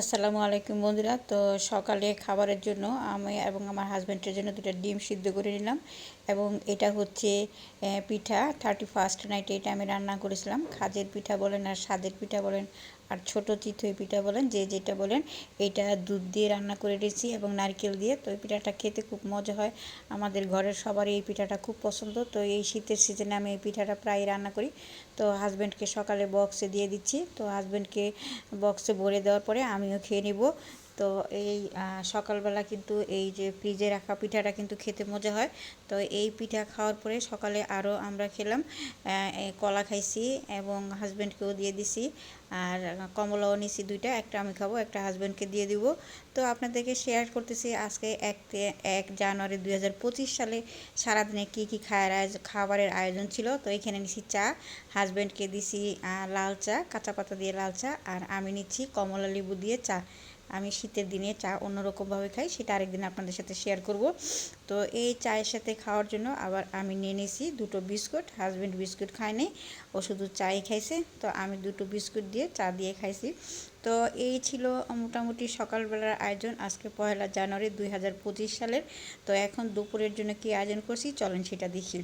আসসালামু আলাইকুম বন্ধুরা। তো সকালে খাবারের জন্য আমি এবং আমার হাজব্যান্ডের জন্য দুটো ডিম সিদ্ধ করে নিলাম এবং এটা হচ্ছে পিঠা। থার্টি ফার্স্ট নাইটে এটা আমি রান্না করেছিলাম। খাজের পিঠা বলেন আর স্বাদের পিঠা বলেন। আর ছোট চিতই পিঠা বলেন, যে যেটা বলেন, এটা দুধ দিয়ে রান্না করে রেছি এবং নারকেল দিয়ে। তো এই পিঠাটা খেতে খুব মজা হয়। আমাদের ঘরের সবারই এই পিঠাটা খুব পছন্দ। তো এই শীতের সিজনে আমি এই পিঠাটা প্রায় রান্না করি। তো হাজব্যান্ডকে সকালে বক্সে দিয়ে দিচ্ছি। তো হাজব্যান্ডকে বক্সে ভরে দেওয়ার পরে আমিও খেয়ে নিব। তো এই সকালবেলা কিন্তু এই যে ফ্রিজে রাখা পিঠাটা কিন্তু খেতে মজা হয়। তো এই পিঠা খাওয়ার পরে সকালে আরও আমরা খেলাম কলা খাইছি এবং হাজব্যান্ডকেও দিয়ে দিছি। আর কমলাও নিছি দুইটা, একটা আমি খাব, একটা হাজব্যান্ডকে দিয়ে দিব। তো আপনাদেরকে শেয়ার করতেছি আজকে এক এক জানুয়ারি দুই হাজার পঁচিশ সালে সারাদিনে কী কী খায়ের খাবারের আয়োজন ছিল। তো এখানে নিছি চা হাজব্যান্ডকে দিছি লাল চা, কাঁচা পাতা দিয়ে লাল চা, আর আমি নিচ্ছি কমলা লেবু দিয়ে চা। আমি শীতের দিনে চা অন্যরকমভাবে খাই, সেটা আরেকদিন আপনাদের সাথে শেয়ার করব। তো এই চায়ের সাথে খাওয়ার জন্য আবার আমি নিয়ে নিয়েছি দুটো বিস্কুট হাজব্যান্ড বিস্কুট খায় নি ও শুধু চাই খাইছে, তো আমি দুটো বিস্কুট দিয়ে চা দিয়ে খাইছি। তো এই ছিল মোটামুটি সকালবেলার আয়োজন, আজকে পয়লা জানুয়ারি দুই হাজার পঁচিশ সালের। তো এখন দুপুরের জন্য কি আয়োজন করছি, চলেন সেটা দেখি।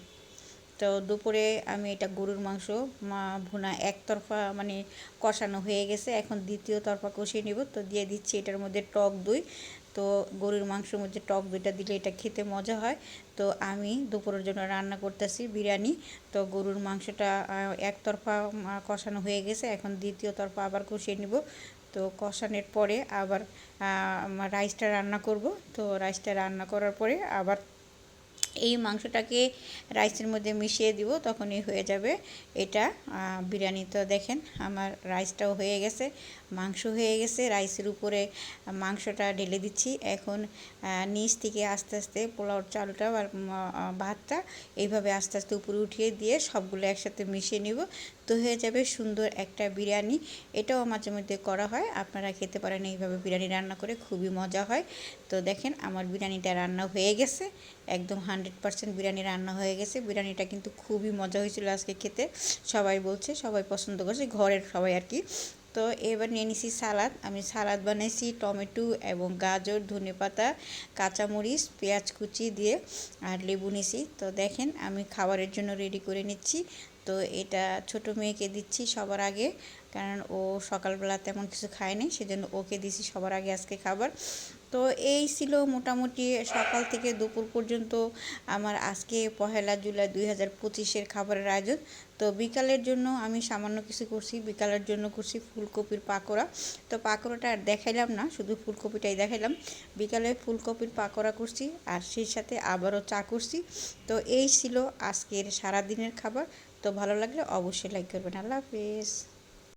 তো দুপুরে আমি এটা গরুর মাংস, মা, ভুনা একতরফা মানে কষানো হয়ে গেছে। এখন দ্বিতীয় তরফা কষিয়ে নিব। তো দিয়ে দিচ্ছি এটার মধ্যে টক দই। তো গরুর মাংসের মধ্যে টক দইটা দিলে এটা খেতে মজা হয়। তো আমি দুপুরের জন্য রান্না করতেছি বিরিয়ানি। তো গরুর মাংসটা একতরফা কষানো হয়ে গেছে। এখন দ্বিতীয় তরফা আবার কষিয়ে নিব। তো কষানোর পরে আবার রাইসটা রান্না করব। তো রাইসটা রান্না করার পরে আবার এই মাংসটাকে রাইসের মধ্যে মিশিয়ে দিব, তখনই হয়ে যাবে এটা। বিরিয়ানি তো দেখেন, আমার রাইসটাও হয়ে গেছে, মাংস হয়ে গেছে, রাইসের উপরে মাংসটা ঢেলে দিচ্ছি। এখন নিচ থেকে আস্তে আস্তে পোলাওর চালটা আর ভাতটা এইভাবে আস্তে আস্তে উপরে উঠিয়ে দিয়ে সবগুলো একসাথে মিশিয়ে নিব। তো হয়ে যাবে সুন্দর একটা বিরিয়ানি। এটাও মাঝে মধ্যে করা হয়, আপনারা খেতে পারেন এইভাবে বিরিয়ানি রান্না করে, খুবই মজা হয়। তো দেখেন, আমার বিরিয়ানিটা রান্না হয়ে গেছে, একদম হান্ড্রেড পারসেন্ট বিরিয়ানি রান্না হয়ে গেছে। বিরিয়ানিটা কিন্তু খুবই মজা হয়েছিল আজকে খেতে। সবাই বলছে, সবাই পছন্দ করছে, ঘরের সবাই আর কি। তো এবার নিয়ে নিছি সালাদ। আমি সালাদ বানাইছি টমেটো এবং গাজর, ধনে পাতা, কাঁচামরিচ, পেঁয়াজ কুচি দিয়ে আর লেবু নিছি। তো দেখেন, আমি খাবারের জন্য রেডি করে নিচ্ছি। তো এটা ছোট মেয়েকে দিচ্ছি সবার আগে, কারণ ও সকালবেলা তেমন কিছু খায়নি সেজন্য ওকে দিছি সবার আগে আজকে খাবার। তো এই ছিল মোটামুটি সকাল থেকে দুপুর পর্যন্ত আমার আজকে পহেলা জুলাই দুই হাজার পঁচিশের খাবারের আয়োজন। তো বিকালের জন্য আমি সামান্য কিছু করছি, বিকালের জন্য করছি ফুলকপির পাকোড়া। তো পাকোড়াটা আর দেখাইলাম না, শুধু ফুলকপিটাই দেখাইলাম। বিকালে ফুলকপির পাকোড়া করছি আর সেই সাথে আবারও চা করছি। তো এই ছিল আজকের সারাদিনের খাবার। তো ভালো লাগলে অবশ্যই লাইক করবেন। আল্লাহ হাফিজ।